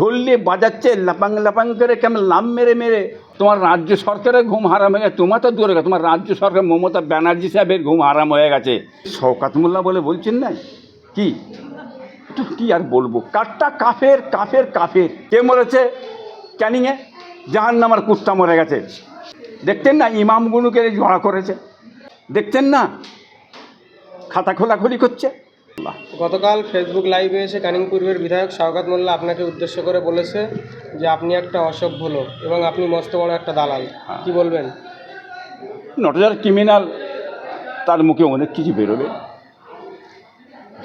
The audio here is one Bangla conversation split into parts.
ঢোল নিয়ে বাজাচ্ছে, লাপাং লাপাং করে কেমন লাম মেরে মেরে। তোমার রাজ্য সরকারের ঘুম হারাম হয়ে গেছে, তোমার তো দূরে গেছে, তোমার রাজ্য সরকার মমতা ব্যানার্জি সাহেবের ঘুম হারাম হয়ে গেছে। শওকাত মোল্লা বলে বলছেন না? কি? কি আর বলব? কাঠটা কাফের কাফের কাফের। কে মরেছে? ক্যানিংয়ে? জাহান নামার কুত্তা মরে গেছে। দেখতেন না? ইমামগুলোকে জড়া করেছে। দেখতেন না? খাতা খোলাখুলি করছে। গতকাল ফেসবুক লাইভে এসে কানিং পূর্বের বিধায়ক শওকাত মোল্লা আপনাকে উদ্দেশ্য করে বলেছে যে আপনি একটা অসভ্য লোক এবং আপনি মস্ত বড় একটা দালাল। কি বলবেন? নটজার ক্রিমিনাল তার মুখে অনেক কিছু বেরোবে।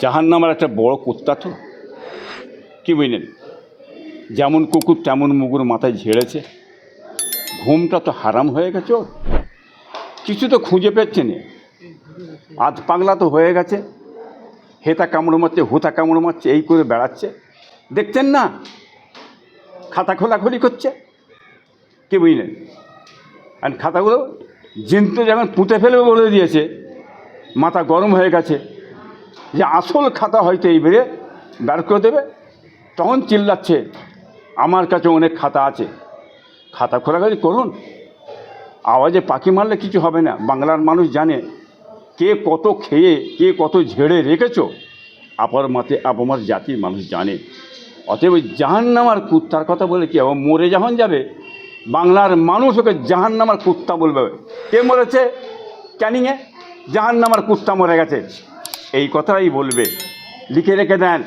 জাহান নামার একটা বড় কুত্তা তো। কি বুঝলেন যেমন কুকুর তেমন মুগুর মাথায় ঝেড়েছে। ঘুমটা তো হারাম হয়ে গেছে কিছু তো খুঁজে পেচ্ছে না। আধ পাগলা তো হয়ে গেছে। হেতা কামড় মারছে, হুতা কামড় মারছে, এই করে বেড়াচ্ছে। দেখছেন না? খাতা খোলাখুলি করছে। কি বুঝলেন? আর খাতাগুলো জিন্তু যখন পুঁতে ফেলবে বলে দিয়েছে, মাথা গরম হয়ে গেছে, যে আসল খাতা হয়তো এই বেড়ে বের করে দেবে, তখন চিল্লাচ্ছে, আমার কাছে অনেক খাতা আছে। খাতা খোলাখুলি করুন। আওয়াজে পাখি মারলে কিছু হবে না। বাংলার মানুষ জানে কে কত খেয়ে, কে কত ঝেড়ে রেখেছ? আপার মাতে আপামার জাতির মানুষ জানে। অতএব ওই জাহান্নামার কুত্তার কথা বলে কি হবে মরে যখন যাবে? বাংলার মানুষ ওকে জাহান্নামার কুত্তা বলবে। কে মরেছে? ক্যানিংয়ে? জাহান্নামার কুত্তা মরে গেছে। এই কথাই বলবে। লিখে রেখে দেন।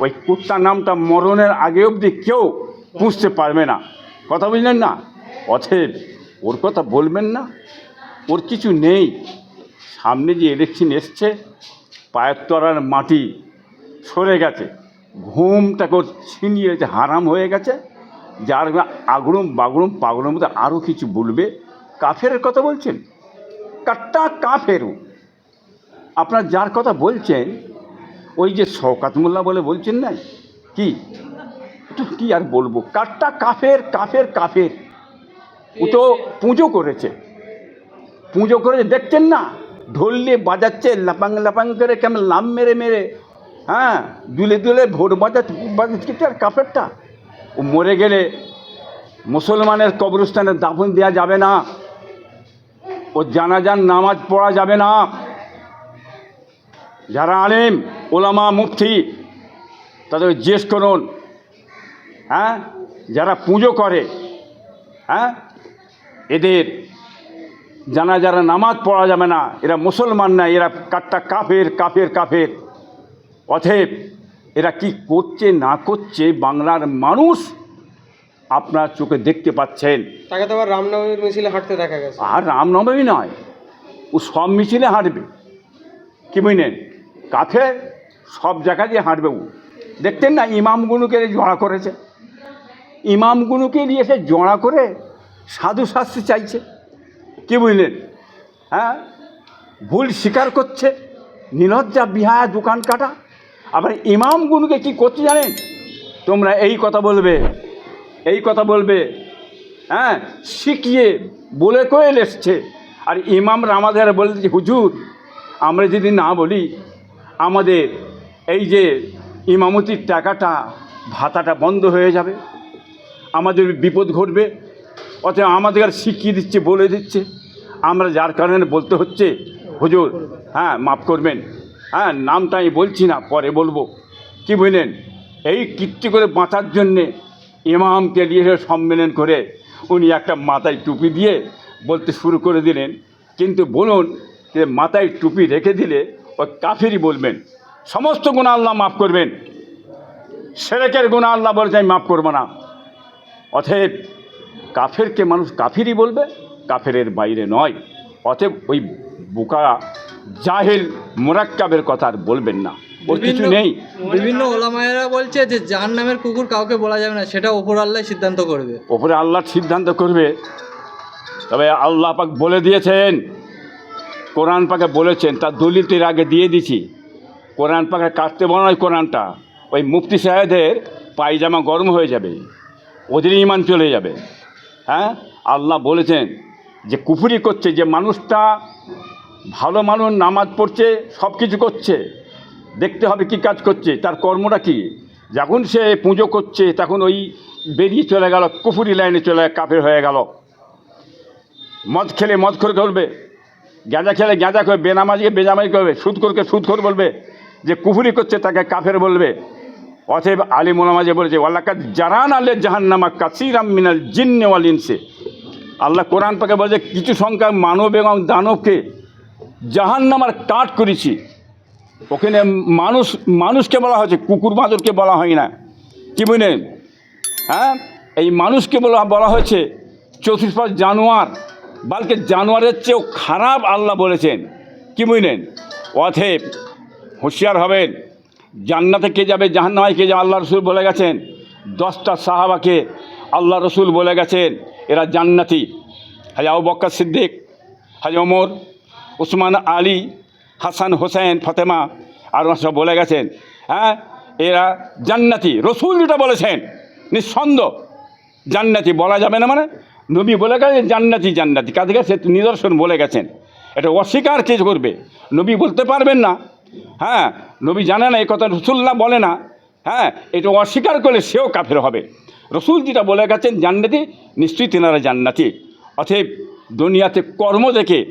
ওই কুত্তার নামটা মরণের আগে অবধি কেউ পুষতে পারবে না। কথা বুঝলেন না? অথেব ওর কথা বলবেন না। ওর কিছু নেই। সামনে যে ইলেকশন এসছে পায়ের তলার মাটি সরে গেছে। ঘুমটাকে ছিনিয়ে গেছে হারাম হয়ে গেছে। যার আগড়ুম বাগড়ুম পাগড়ুম মধ্যে আরও কিছু বলবে। কাফের কথা বলছেন? কাট্টা কাফেরও আপনার যার কথা বলছেন, ওই যে শওকাত মোল্লা বলে বলছেন না? কি? কি আর বলব? কাট্টা কাফের কাফের কাফের। ও তো পুজো করেছে। পুজো করে দেখছেন না? ঢোল নিয়ে বাজাচ্ছে, লাপাং লাপাং করে কেমন লাম মেরে মেরে। হ্যাঁ দুলে দুলে ভোট বাজাচ্ছে বাজাচ্ছে আর কাপড়টা ও মরে গেলে মুসলমানের কবরস্থানে দাফন দেওয়া যাবে না। ও জানাজান নামাজ পড়া যাবে না। যারা আলেম, ওলামা, মুফতি, তাদের জিজ্ঞেস করুন। হ্যাঁ যারা পুজো করে হ্যাঁ এদের জানা যারা নামাজ পড়া যাবে না। এরা মুসলমান না এরা কাট্টা কাফের কাফের কাফের। অথেব এরা কি করছে না করছে বাংলার মানুষ আপনার চোখে দেখতে পাচ্ছেন। তাকে তো আবার রামনবমীর মিছিলে হাঁটতে দেখা গেছে। আর রামনবমী নয় ও সব মিছিলে হাঁটবে। কি বুঝলেন কাফে সব জায়গায় দিয়ে হাঁটবে ও। দেখতেন না ইমামগুলোকে জড়া করেছে। ইমামগুলোকে নিয়ে এসে জড়া করে সাধু শাস্তি চাইছে। কি বুঝলেন হ্যাঁ? ভুল স্বীকার করছে নিলজ্জা বিহায়া দোকান কাটা। আবার ইমামগুলোকে কি করতে জানেন? তোমরা এই কথা বলবে, এই কথা বলবে হ্যাঁ? শিখিয়ে বলে কয়ে এসছে। আর ইমামরা আমাদের বলছে হুজুর, আমরা যদি না বলি, আমাদের এই যে ইমামতির টাকাটা, ভাতাটা বন্ধ হয়ে যাবে, আমাদের বিপদ ঘটবে অতএব আমাদের শিখিয়ে দিচ্ছে, বলে দিচ্ছে। আমরা যার কারণে বলতে হচ্ছে, হুজুর হ্যাঁ মাফ করবেন। হ্যাঁ নামটা আমি বলছি না, পরে বলব। কি বুঝলেন এই কীর্তি করে বাঁচার জন্যে ইমামকে নিয়ে সম্মেলন করে উনি একটা মাথায় টুপি দিয়ে বলতে শুরু করে দিলেন। কিন্তু বলুন যে মাথায় টুপি রেখে দিলে ওই কাফেরই বলবেন। সমস্ত গুণা আল্লাহ মাফ করবেন। সেরেকের গুণা আল্লাহ বলছে, আমি মাফ করব না। অতএব কাফেরকে মানুষ কাফিরই বলবে। কাফেরের বাইরে নয়। অতএব ওই বোকা জাহেল মোরাক্কাবের কথা আর বলবেন না। ওর কিছু নেই। বিভিন্ন ওলামায়েরা বলছে যে জাহান নামের কুকুর কাউকে বলা যাবে না সেটা ওপর আল্লাহ সিদ্ধান্ত করবে। ওপরে আল্লাহ সিদ্ধান্ত করবে। তবে আল্লাহ পাক বলে দিয়েছেন কোরআন পাকে বলেছেন তার দলিল তো আগে দিয়ে দিছি। কোরআন পাকে কাটতে বলা নয় কোরআনটা। ওই মুফতি সাহেবদের পায়জামা গরম হয়ে যাবে ওদের ইমান চলে যাবে। হ্যাঁ? আল্লাহ বলেছেন যে কুফুরি করছে, যে মানুষটা ভালো মানুষ, নামাজ পড়ছে সব কিছু করছে, দেখতে হবে কি কাজ করছে, তার কর্মটা কি? যখন সে পুজো করছে, তখন ওই বেরিয়ে চলে গেল, কুফুরি লাইনে চলে কাফের হয়ে গেল। মদ খেলে মদ করে করবে গাঁজা খেলে গাঁজা করবে বেনামাজিকে বেজামাই করবে সুদ করকে সুদ কর বলবে, যে কুফুরি করছে তাকে কাফের বলবে। অতএব আলী মোলামাজে বলেছে ওয়াল্লাকা জারান আলে জাহান্নামা কাসিরাম মিনাল জিন্নে ওয়াল ইনসে। আল্লাহ কোরআন পাকে বলেছে কিছু সংখ্যক মানব এবং দানবকে জাহান্নামার কাট করেছি। ওখানে মানুষ, মানুষকে বলা হয়েছে, কুকুর বাঁদরকে বলা হয় না। কি বুঝলেন হ্যাঁ? এই মানুষকে বলা বলা হয়েছে চতুষ্পাশ জানোয়ার। বালকে জানোয়ারের চেয়েও খারাপ আল্লাহ বলেছেন। কি বুঝলেন অথেব হুঁশিয়ার হবেন। জান্নাতে কে যাবে জাহান্নামায় কে যাবে, আল্লাহ রসুল বলে গেছেন। দশটা সাহাবাকে আল্লাহ রসুল বলে গেছেন। এরা জান্নাতি। হাজা আবু বক্কর সিদ্দিক হাজা ওমর, উসমান আলী, হাসান হোসেন, ফতেমা, আর সব বলে গেছেন হ্যাঁ এরা জান্নাতি। রসুল যেটা বলেছেন, নিঃসন্দেহ। জান্নাতি বলা যাবে না মানে নবী বলে গেছেন জান্নাতি জান্নাতি। কাছে? সে নিদর্শন বলে গেছেন। এটা অস্বীকার কে করবে? নবী বলতে পারবেন না। হ্যাঁ নবী জানে না এই কথা রসুল্লাহ বলে না। হ্যাঁ এটা অস্বীকার করলে সেও কাফের হবে। রসুল যেটা বলে গেছেন জান্নাতি নিশ্চয়ই তেনারা জান্নাতি। অতএব দুনিয়াতে কর্ম দেখে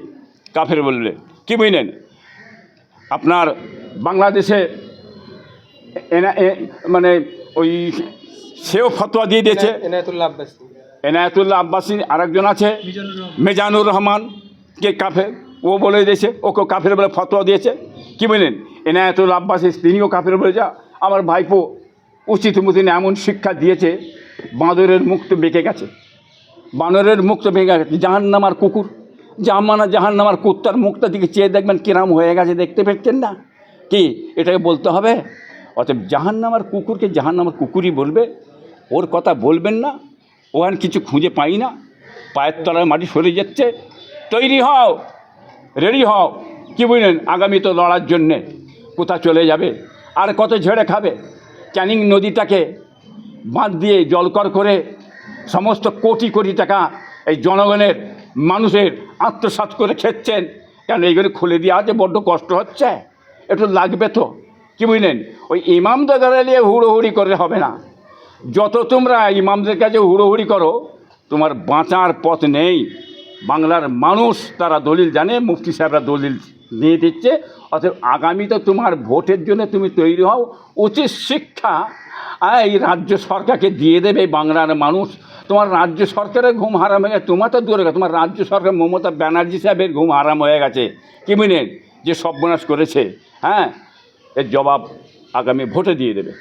কাফের বললে কি বুঝলেন? আপনার বাংলাদেশে এনা এ- মানে ওই সেও ফতোয়া দিয়ে দিয়েছে। এনায়তুল্লাহ আব্বাসী। আরেকজন আছে মেজানুর রহমান কে কাফের? ও বলে দিয়েছে ওকে কাফের বলে ফতোয়া দিয়েছে। কি বললেন এনায়তুল্লাহ আব্বাসী তিনিও কাফের বলে যা। আমার ভাইপো উচিত মতিন এমন শিক্ষা দিয়েছে বাঁদরের মুখ তো বেঁকে গেছে। বানরের মুখ তো বেঁকে গেছে। জাহান্নামার কুকুর। জামানা জাহান্নামার কুত্তার মুখটা দিকে চেয়ে দেখবেন কিরাম হয়ে গেছে, দেখতে পেতেন না। কি? এটাকে বলতে হবে, অতএব জাহান্নামার কুকুরকে জাহান্নামার কুকুরই বলবে। ওর কথা বলবেন না। ওখানে কিছু খুঁজে পাই না। পায়ের তলায় মাটি সরে যাচ্ছে। তৈরি হও, রেডি হও। কি বুঝলেন? আগামী তো লড়ার জন্যে কোথা চলে যাবে? আর কত ঝেড়ে খাবে? ক্যানিং নদীটাকে বাঁধ দিয়ে জলকর করে সমস্ত কোটি কোটি টাকা এই জনগণের, মানুষের আত্মসাৎ করে খেচ্ছেন। কেন এইগুলো খুলে দিয়ে আছে বড্ড কষ্ট হচ্ছে? একটু লাগবে তো। কি বুঝলেন? ওই ইমামদের দ্বারা নিয়ে হুড়োহুড়ি করে হবে না। যত তোমরা ইমামদের কাছে হুড়োহুড়ি করো, তোমার বাঁচার পথ নেই। বাংলার মানুষ তারা দলিল জানে, মুফতি সাহেবরা দলিল দিয়ে দিচ্ছে। অতএব আগামীতে তোমার ভোটের জন্য তুমি তৈরি হও। উচিত শিক্ষা এই রাজ্য সরকারকে দিয়ে দেবে বাংলার মানুষ। তোমার রাজ্য সরকারের ঘুম হারাম হয়ে গেছে। তোমার তো দূরে তোমার রাজ্য সরকার মমতা ব্যানার্জি সাহেবের ঘুম হারাম হয়ে গেছে। কেমিনের যে সর্বনাশ করেছে হ্যাঁ? এর জবাব আগামী ভোটে দিয়ে দেবে।